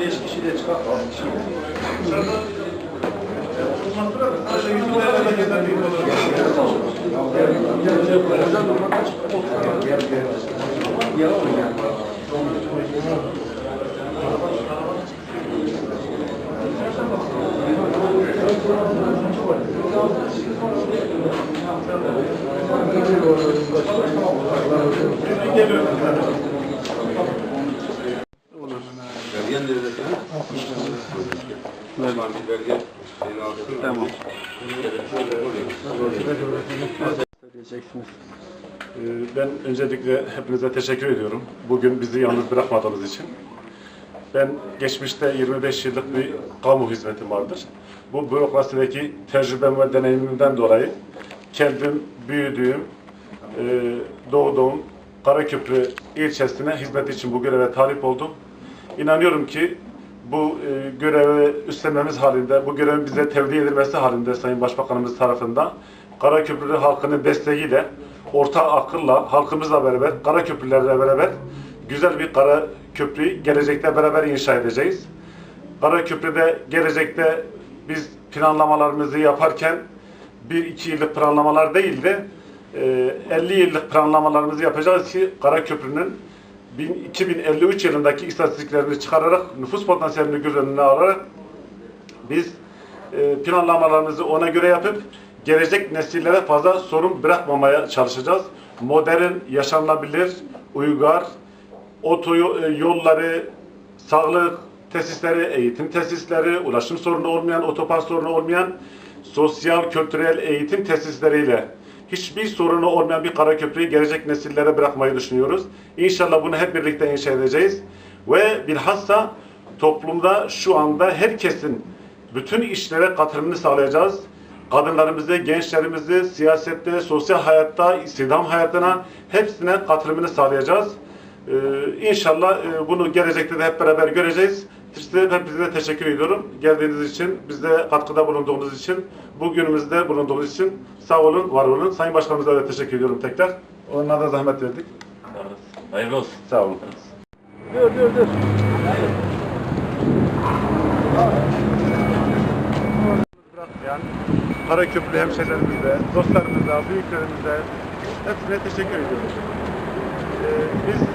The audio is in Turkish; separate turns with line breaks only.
Beş kişi de çıkar. Hocam, hocam, hocam, senin. Tamam.
Ee, Ben öncelikle hepinize teşekkür ediyorum. Bugün bizi yalnız bırakmadığınız için. Ben geçmişte 25 yıllık bir kamu hizmetim vardır. Bu bürokrasideki tecrübem ve deneyimimden dolayı kendim büyüdüğüm, e, doğduğum Karaköprü ilçesine hizmet için bu göreve talip oldum. İnanıyorum ki bu e, görevi üstlenmemiz halinde, bu görevin bize tevdi edilmesi halinde Sayın Başbakanımız tarafından Karaköprülü halkının desteğiyle, orta akılla, halkımızla beraber, Karaköprülerle beraber güzel bir kara köprüyü gelecekte beraber inşa edeceğiz. Karaköprü'de gelecekte biz planlamalarımızı yaparken bir iki yıllık planlamalar değil de e, 50 yıllık planlamalarımızı yapacağız ki Karaköprü'nün 2053 yılındaki istatistiklerini çıkararak nüfus potansiyelini göz önüne alarak biz e, planlamalarımızı ona göre yapıp gelecek nesillere fazla sorun bırakmamaya çalışacağız. Modern, yaşanabilir, uygar, otoyolları, sağlık tesisleri, eğitim tesisleri, ulaşım sorunu olmayan, otopark sorunu olmayan, sosyal, kültürel eğitim tesisleriyle hiçbir sorunu olmayan bir Karaköprü'yü gelecek nesillere bırakmayı düşünüyoruz. İnşallah bunu hep birlikte inşa edeceğiz. Ve bilhassa toplumda şu anda herkesin bütün işlere katılımını sağlayacağız. Kadınlarımızı, gençlerimizi siyasette, sosyal hayatta, istihdam hayatına hepsine katılımını sağlayacağız. Ee, inşallah e, bunu gelecekte de hep beraber göreceğiz. Size hepinize teşekkür ediyorum. Geldiğiniz için, bizde katkıda bulunduğunuz için, bugünümüzde bulunduğunuz için sağ olun, var olun. Sayın Başkanımıza da teşekkür ediyorum tekrar. Onlara da zahmet verdik.
Hayırlı olsun.
Sağ olun. Yani Karaköprü hemşehrilerimize, dostlarımıza, büyüklerimize hepsine teşekkür ediyoruz. Ee, biz